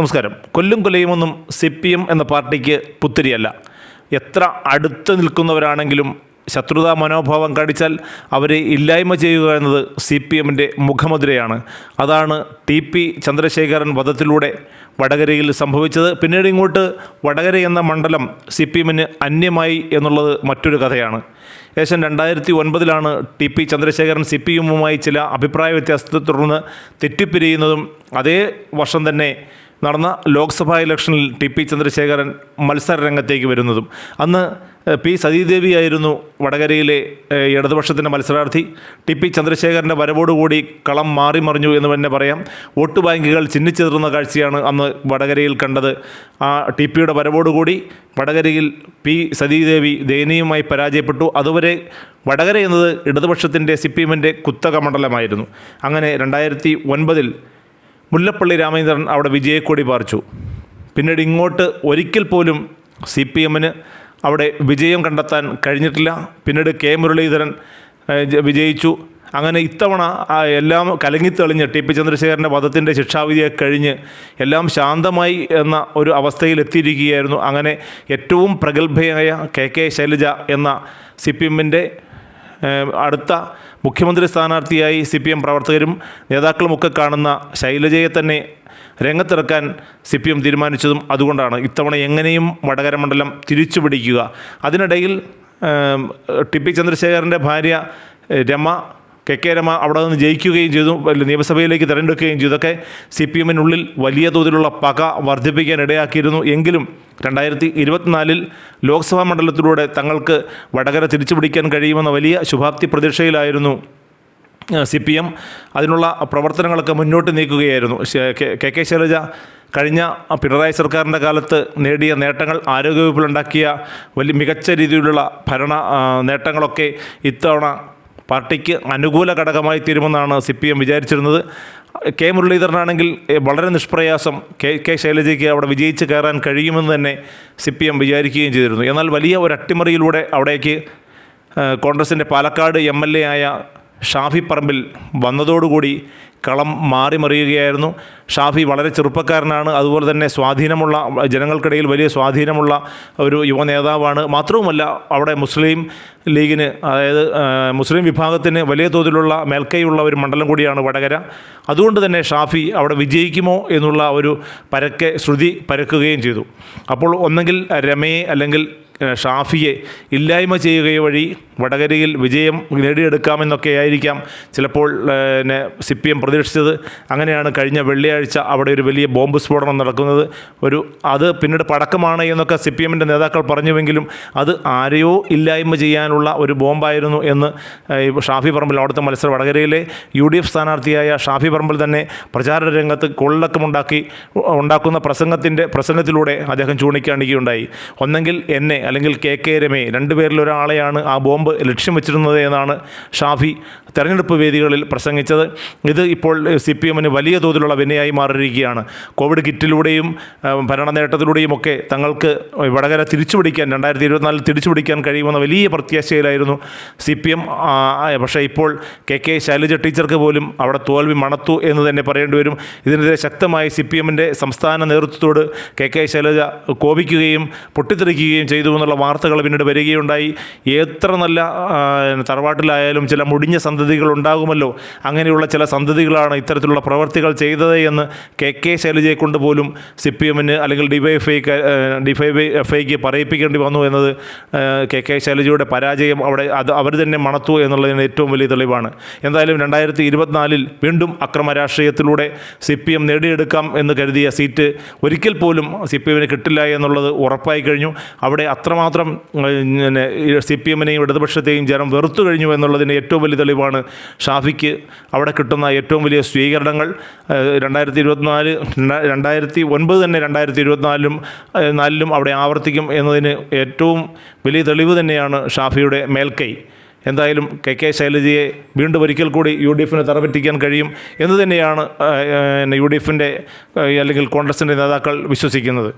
നമസ്കാരം. കൊല്ലും കൊലയുമൊന്നും C P M എന്ന പാർട്ടിക്ക് പുത്തിരിയല്ല. എത്ര അടുത്ത് നിൽക്കുന്നവരാണെങ്കിലും ശത്രുതാ മനോഭാവം കാണിച്ചാൽ അവരെ ഇല്ലായ്മ ചെയ്യുക എന്നത് സി പി എമ്മിന്റെ മുഖമുദ്രയാണ്. അതാണ് ടി പി ചന്ദ്രശേഖരൻ വധത്തിലൂടെ വടകരയിൽ സംഭവിച്ചത്. പിന്നീട് ഇങ്ങോട്ട് വടകര എന്ന മണ്ഡലം സി പി എമ്മിന് അന്യമായി എന്നുള്ളത് മറ്റൊരു കഥയാണ്. ഏകദേശം രണ്ടായിരത്തി ഒൻപതിലാണ് T P Chandrashekharan C P എമ്മുമായി ചില അഭിപ്രായ വ്യത്യാസത്തെ തുടർന്ന് തെറ്റിപ്പിരിയുന്നതും അതേ വർഷം തന്നെ നടന്ന ലോക്സഭാ ഇലക്ഷനിൽ ടി പി ചന്ദ്രശേഖരൻ മത്സര രംഗത്തേക്ക് വരുന്നതും. അന്ന് പി സതീദേവിയായിരുന്നു വടകരയിലെ ഇടതുപക്ഷത്തിന്റെ മത്സരാർത്ഥി. ടി പി ചന്ദ്രശേഖരന്റെ വരവോടുകൂടി കളം മാറി മറിഞ്ഞു എന്ന് തന്നെ പറയാം. വോട്ട് ബാങ്കുകൾ ചിഹ്നിച്ചെതിർന്ന കാഴ്ചയാണ് അന്ന് വടകരയിൽ കണ്ടത്. ആ ടി പിയുടെ വരവോടുകൂടി വടകരയിൽ പി സതീദേവി ദയനീയമായി പരാജയപ്പെട്ടു. അതുവരെ വടകര എന്നത് ഇടതുപക്ഷത്തിന്റെ സി പി എമ്മിന്റെ കുത്തക മണ്ഡലമായിരുന്നു. അങ്ങനെ രണ്ടായിരത്തി ഒൻപതിൽ മുല്ലപ്പള്ളി രാമചന്ദ്രൻ അവിടെ വിജയക്കൊടി പാർച്ചു പിന്നീട് ഇങ്ങോട്ട് ഒരിക്കൽ പോലും സി പി എമ്മിന് അവിടെ വിജയം കണ്ടെത്താൻ കഴിഞ്ഞിട്ടില്ല. പിന്നീട് കെ മുരളീധരൻ വിജയിച്ചു. അങ്ങനെ ഇത്തവണ എല്ലാം കലങ്ങിത്തെളിഞ്ഞ് ടി പി ചന്ദ്രശേഖരന്റെ വധത്തിന്റെ ശിക്ഷാവിധിയെ കഴിഞ്ഞ് എല്ലാം ശാന്തമായി എന്ന ഒരു അവസ്ഥയിൽ എത്തിയിരിക്കുകയായിരുന്നു. അങ്ങനെ ഏറ്റവും പ്രഗത്ഭയായ കെ കെ ശൈലജ എന്ന സി പി എമ്മിന്റെ അടുത്ത മുഖ്യമന്ത്രി സ്ഥാനാർത്ഥിയായി സി പി എം പ്രവർത്തകരും നേതാക്കളുമൊക്കെ കാണുന്ന ശൈലജയെ തന്നെ രംഗത്തിറക്കാൻ സി പി എം തീരുമാനിച്ചതും അതുകൊണ്ടാണ്. ഇത്തവണ എങ്ങനെയും വടകര മണ്ഡലം തിരിച്ചു പിടിക്കുക അതിനിടയിൽ ടി പി ചന്ദ്രശേഖരന്റെ ഭാര്യ രമ കെ കെ രമ അവിടെ നിന്ന് ജയിക്കുകയും ചെയ്തു നിയമസഭയിലേക്ക് തിരഞ്ഞെടുക്കുകയും ചെയ്തു. ഇതൊക്കെ സി പി എമ്മിനുള്ളിൽ വലിയ തോതിലുള്ള പക വർദ്ധിപ്പിക്കാൻ ഇടയാക്കിയിരുന്നു. എങ്കിലും രണ്ടായിരത്തി ഇരുപത്തിനാലിൽ ലോക്സഭാ മണ്ഡലത്തിലൂടെ തങ്ങൾക്ക് വടകര തിരിച്ചു പിടിക്കാൻ കഴിയുമെന്ന വലിയ ശുഭാപ്തി പ്രതീക്ഷയിലായിരുന്നു സി പി എം. അതിനുള്ള പ്രവർത്തനങ്ങളൊക്കെ മുന്നോട്ട് നീക്കുകയായിരുന്നു. കെ കെ ശൈലജ കഴിഞ്ഞ പിണറായി സർക്കാരിന്റെ കാലത്ത് നേടിയ നേട്ടങ്ങൾ ആരോഗ്യവകുപ്പിലുണ്ടാക്കിയ വലിയ മികച്ച രീതിയിലുള്ള ഭരണ നേട്ടങ്ങളൊക്കെ ഇത്തവണ പാർട്ടിക്ക് അനുകൂല ഘടകമായി തീരുമെന്നാണ് സി പി എം വിചാരിച്ചിരുന്നത്. കെ മുരളീധരനാണെങ്കിൽ വളരെ നിഷ്പ്രയാസം കെ കെ ശൈലജയ്ക്ക് അവിടെ വിജയിച്ച് കയറാൻ കഴിയുമെന്ന് തന്നെ സി പി എം വിചാരിക്കുകയും ചെയ്തിരുന്നു. എന്നാൽ വലിയ ഒരു അട്ടിമറിയിലൂടെ അവിടേക്ക് കോൺഗ്രസിന്റെ പാലക്കാട് എം എൽ എ ആയ ഷാഫി പറമ്പിൽ വന്നതോടുകൂടി കളം മാറി മറിയുകയായിരുന്നു. ഷാഫി വളരെ ചെറുപ്പക്കാരനാണ്. അതുപോലെ തന്നെ സ്വാധീനമുള്ള ജനങ്ങൾക്കിടയിൽ വലിയ സ്വാധീനമുള്ള ഒരു യുവ നേതാവാണ്. മാത്രവുമല്ല അവിടെ മുസ്ലിം ലീഗിന് അതായത് മുസ്ലിം വിഭാഗത്തിന് വലിയ തോതിലുള്ള മേൽക്കൈയുള്ള ഒരു മണ്ഡലം കൂടിയാണ് വടകര. അതുകൊണ്ട് തന്നെ ഷാഫി അവിടെ വിജയിക്കുമോ എന്നുള്ള ഒരു പരക്കെ ശ്രുതി പരക്കുകയും ചെയ്തു. അപ്പോൾ ഒന്നെങ്കിൽ രമയെ അല്ലെങ്കിൽ ഷാഫിയെ ഇല്ലായ്മ ചെയ്യുക വഴി വടകരയിൽ വിജയം നേടിയെടുക്കാമെന്നൊക്കെ ആയിരിക്കാം ചിലപ്പോൾ പിന്നെ സി പി എം പ്രതീക്ഷിച്ചത്. അങ്ങനെയാണ് കഴിഞ്ഞ വെള്ളിയാഴ്ച അവിടെ ഒരു വലിയ ബോംബ് സ്ഫോടനം നടക്കുന്നത്. ഒരു അത് പിന്നീട് പടക്കമാണ് എന്നൊക്കെ സി പി എമ്മിന്റെ നേതാക്കൾ പറഞ്ഞുവെങ്കിലും അത് ആരെയോ ഇല്ലായ്മ ചെയ്യാനുള്ള ഒരു ബോംബായിരുന്നു എന്ന് ഷാഫി പറമ്പിൽ അവിടുത്തെ മത്സരം വടകരയിലെ യു ഡി എഫ് സ്ഥാനാർത്ഥിയായ ഷാഫി പറമ്പിൽ തന്നെ പ്രചാരണ രംഗത്ത് കൊള്ളക്കമുണ്ടാക്കി ഉണ്ടാക്കുന്ന പ്രസംഗത്തിന്റെ പ്രസംഗത്തിലൂടെ അദ്ദേഹം ചൂണ്ടിക്കാണിക്കുകയുണ്ടായി. ഒന്നെങ്കിൽ എന്നെ അല്ലെങ്കിൽ കെ കെ രമയെ രണ്ടുപേരിലൊരാളെയാണ് ആ ബോംബ് ലക്ഷ്യം വെച്ചിരുന്നത് എന്നാണ് ഷാഫി തെരഞ്ഞെടുപ്പ് വേദികളിൽ പ്രസംഗിച്ചത്. ഇത് ഇപ്പോൾ സി പി എമ്മിന് വലിയ തോതിലുള്ള വിനയായി മാറിയിരിക്കുകയാണ്. കോവിഡ് കിറ്റിലൂടെയും ഭരണ നേട്ടത്തിലൂടെയും ഒക്കെ തങ്ങൾക്ക് വടകര തിരിച്ചുപിടിക്കാൻ രണ്ടായിരത്തി ഇരുപത്തിനാലിൽ തിരിച്ചുപിടിക്കാൻ കഴിയുമെന്ന വലിയ പ്രത്യാശയിലായിരുന്നു സി പി എം പക്ഷേ ഇപ്പോൾ കെ കെ ശൈലജ ടീച്ചർക്ക് പോലും അവിടെ തോൽവി മണത്തു എന്ന് തന്നെ പറയേണ്ടി വരും. ഇതിനെതിരെ ശക്തമായി സി പി എമ്മിന്റെ സംസ്ഥാന നേതൃത്വത്തോട് കെ കെ ശൈലജ കോപിക്കുകയും പൊട്ടിത്തെറിക്കുകയും ചെയ്തു എന്നുള്ള വാർത്തകൾ പിന്നീട് വരികയുണ്ടായി. എത്ര നല്ല തറവാട്ടിലായാലും ചില മുടിഞ്ഞ സന്തതികൾ ഉണ്ടാകുമല്ലോ അങ്ങനെയുള്ള ചില സന്തതികളാണ് ഇത്തരത്തിലുള്ള പ്രവർത്തികൾ ചെയ്തത് എന്ന് കെ കെ ശൈലജയെ കൊണ്ട് പോലും സി പി എമ്മിന് അല്ലെങ്കിൽ ഡിവൈഎഫ്ഐക്ക് ഡിവൈ എഫ് ഐക്ക് പറയിപ്പിക്കേണ്ടി വന്നു എന്നത് കെ കെ ശൈലജയുടെ പരാജയം അവിടെ അത് അവർ തന്നെ മണത്തു എന്നുള്ളതിന് ഏറ്റവും വലിയ തെളിവാണ്. എന്തായാലും രണ്ടായിരത്തി ഇരുപത്തിനാലിൽ വീണ്ടും അക്രമ രാഷ്ട്രീയത്തിലൂടെ സി പി എം നേടിയെടുക്കാം എന്ന് കരുതിയ സീറ്റ് ഒരിക്കൽ പോലും സി പി എമ്മിന് കിട്ടില്ല എന്നുള്ളത് ഉറപ്പായി കഴിഞ്ഞു. അവിടെ അത്രമാത്രം സി പി എമ്മിനെയും ഇടതുപക്ഷത്തെയും ജനം വെറുത്തു കഴിഞ്ഞു എന്നുള്ളതിന്റെ ഏറ്റവും വലിയ തെളിവാണ് ഷാഫിക്ക് അവിടെ കിട്ടുന്ന ഏറ്റവും വലിയ സ്വീകരണങ്ങൾ. രണ്ടായിരത്തി ഇരുപത്തിനാല് രണ്ടായിരത്തി ഒൻപത് തന്നെ രണ്ടായിരത്തി ഇരുപത്തിനാലിലും നാലിലും അവിടെ ആവർത്തിക്കും എന്നതിന് ഏറ്റവും വലിയ തെളിവ് തന്നെയാണ് ഷാഫിയുടെ മേൽക്കൈ. എന്തായാലും കെ കെ ശൈലജയെ വീണ്ടും ഒരിക്കൽ കൂടി യു ഡി എഫിന് തറപറ്റിക്കാൻ കഴിയും എന്ന് തന്നെയാണ് യു ഡി എഫിന്റെ അല്ലെങ്കിൽ കോൺഗ്രസിന്റെ നേതാക്കൾ വിശ്വസിക്കുന്നത്.